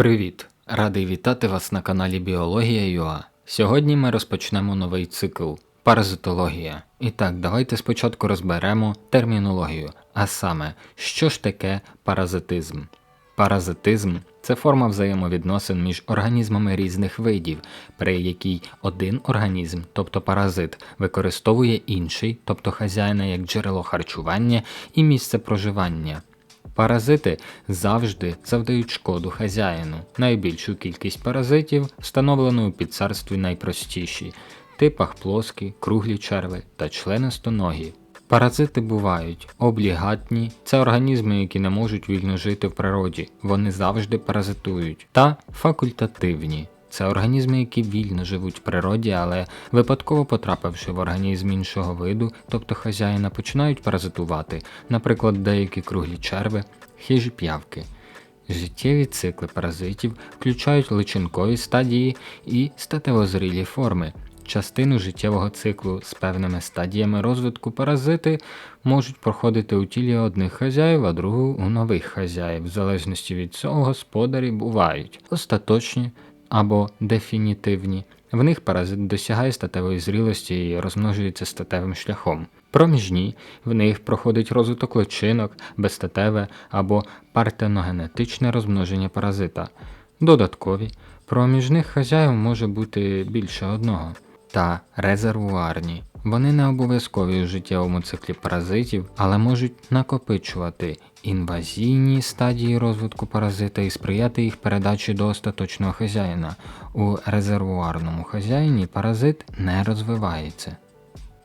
Привіт! Радий вітати вас на каналі Біологія ЮА. Сьогодні ми розпочнемо новий цикл паразитологія. І так, давайте спочатку розберемо термінологію, а саме, що ж таке паразитизм. Паразитизм це форма взаємовідносин між організмами різних видів, при якій один організм, тобто паразит, використовує інший, тобто хазяїна як джерело харчування і місце проживання. Паразити завжди завдають шкоду хазяїну. Найбільшу кількість паразитів встановлено у підцарстві найпростіші типах плоскі, круглі черви та членистоногі. Паразити бувають облігатні, це організми, які не можуть вільно жити в природі, вони завжди паразитують, та факультативні. Це організми, які вільно живуть в природі, але випадково потрапивши в організм іншого виду, тобто хазяїна, починають паразитувати, наприклад, деякі круглі черви, хижі п'явки. Життєві цикли паразитів включають личинкові стадії і статевозрілі форми. Частину життєвого циклу з певними стадіями розвитку паразити можуть проходити у тілі одних хазяїв, а другу у нових хазяїв. В залежності від цього господарі бувають остаточні або дефінітивні. В них паразит досягає статевої зрілості і розмножується статевим шляхом. Проміжні в них проходить розвиток личинок, безстатеве або партеногенетичне розмноження паразита. Додаткові проміжних хазяїв може бути більше одного. Та резервуарні. Вони не обов'язкові у життєвому циклі паразитів, але можуть накопичувати інвазійні стадії розвитку паразита і сприяти їх передачі до остаточного хазяїна. У резервуарному хазяїні паразит не розвивається.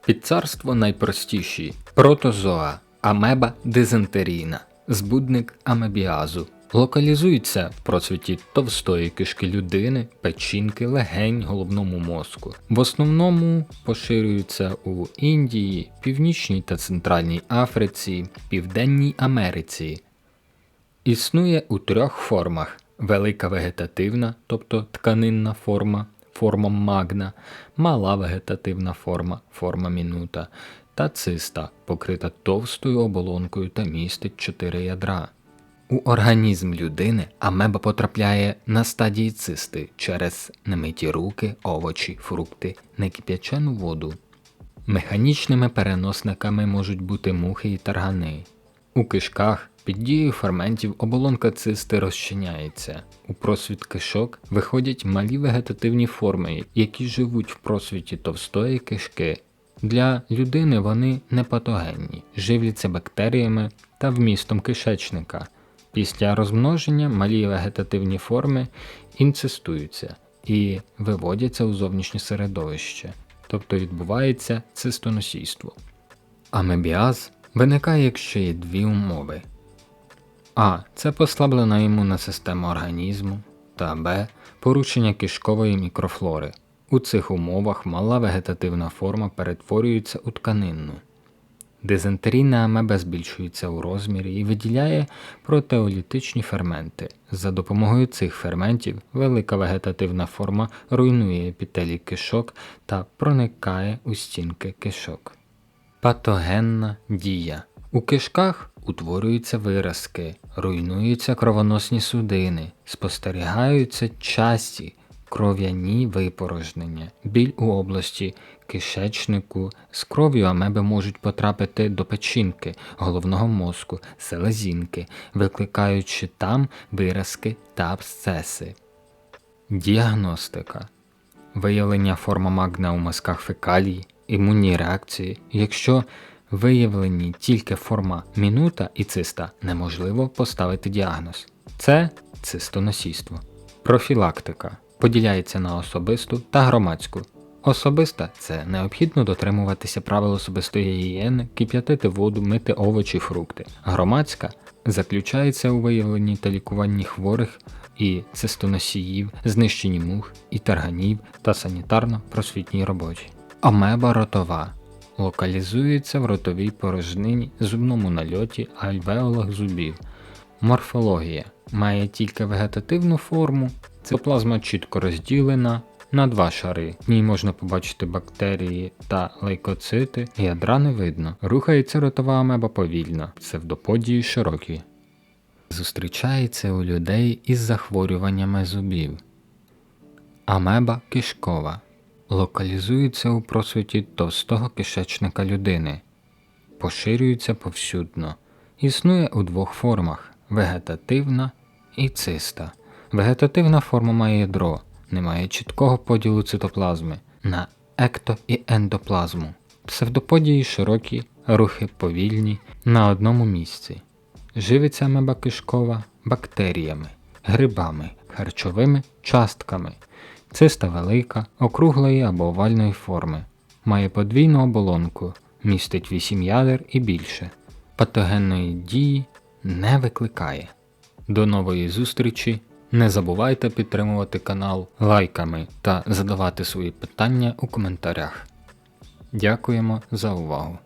Підцарство найпростіші протозоа, амеба дизентерійна, збудник амебіазу. Локалізується в процвіті товстої кишки людини, печінки, легень, головному мозку. В основному поширюються у Індії, Північній та Центральній Африці, Південній Америці. Існує у трьох формах: велика вегетативна, тобто тканинна форма, форма магна, мала вегетативна форма, форма мінута, та циста, покрита товстою оболонкою та містить чотири ядра. У організм людини амеба потрапляє на стадії цисти через немиті руки, овочі, фрукти, некип'ячену воду. Механічними переносниками можуть бути мухи і таргани. У кишках під дією ферментів оболонка цисти розчиняється. У просвіт кишок виходять малі вегетативні форми, які живуть в просвіті товстої кишки. Для людини вони не патогенні, живляться бактеріями та вмістом кишечника. Після розмноження малі вегетативні форми інцестуються і виводяться у зовнішнє середовище, тобто відбувається цистоносійство. Амебіаз виникає, якщо є дві умови. А. Це послаблена імунна система організму, та Б. Порушення кишкової мікрофлори. У цих умовах мала вегетативна форма перетворюється у тканинну. Дизентерійна амеба збільшується у розмірі і виділяє протеолітичні ферменти. За допомогою цих ферментів велика вегетативна форма руйнує епітелій кишок та проникає у стінки кишок. Патогенна дія. У кишках утворюються виразки, руйнуються кровоносні судини, спостерігаються часті кров'яні випорожнення, біль у області кишечнику, з кров'ю амеби можуть потрапити до печінки, головного мозку, селезінки, викликаючи там виразки та абсцеси. Діагностика виявлення форма магна у мазках фекалій, імунні реакції. Якщо виявлені тільки форма мінута і циста, неможливо поставити діагноз. Це цистоносійство. Профілактика поділяється на особисту та громадську. Особиста це необхідно дотримуватися правил особистої гігієни, кип'ятити воду, мити овочі, фрукти. Громадська заключається у виявленні та лікуванні хворих і цистоносіїв, знищенні мух і тарганів та санітарно-просвітній робочі. Амеба ротова локалізується в ротовій порожнині, зубному нальоті, альвеолах зубів. Морфологія має тільки вегетативну форму, цитоплазма чітко розділена на два шари. В ній можна побачити бактерії та лейкоцити, ядра не видно. Рухається ротова амеба повільно, псевдоподії широкі. Зустрічається у людей із захворюваннями зубів. Амеба кишкова локалізується у просвіті товстого кишечника людини, поширюється повсюдно. Існує у двох формах вегетативна і циста. Вегетативна форма має ядро, не має чіткого поділу цитоплазми на екто і ендоплазму. Псевдоподії широкі, рухи повільні на одному місці. Живиться амеба кишкова бактеріями, грибами, харчовими частками. Циста велика, округлої або овальної форми. Має подвійну оболонку, містить 8 ядер і більше. Патогенної дії не викликає. До нової зустрічі. Не забувайте підтримувати канал лайками та задавати свої питання у коментарях. Дякуємо за увагу!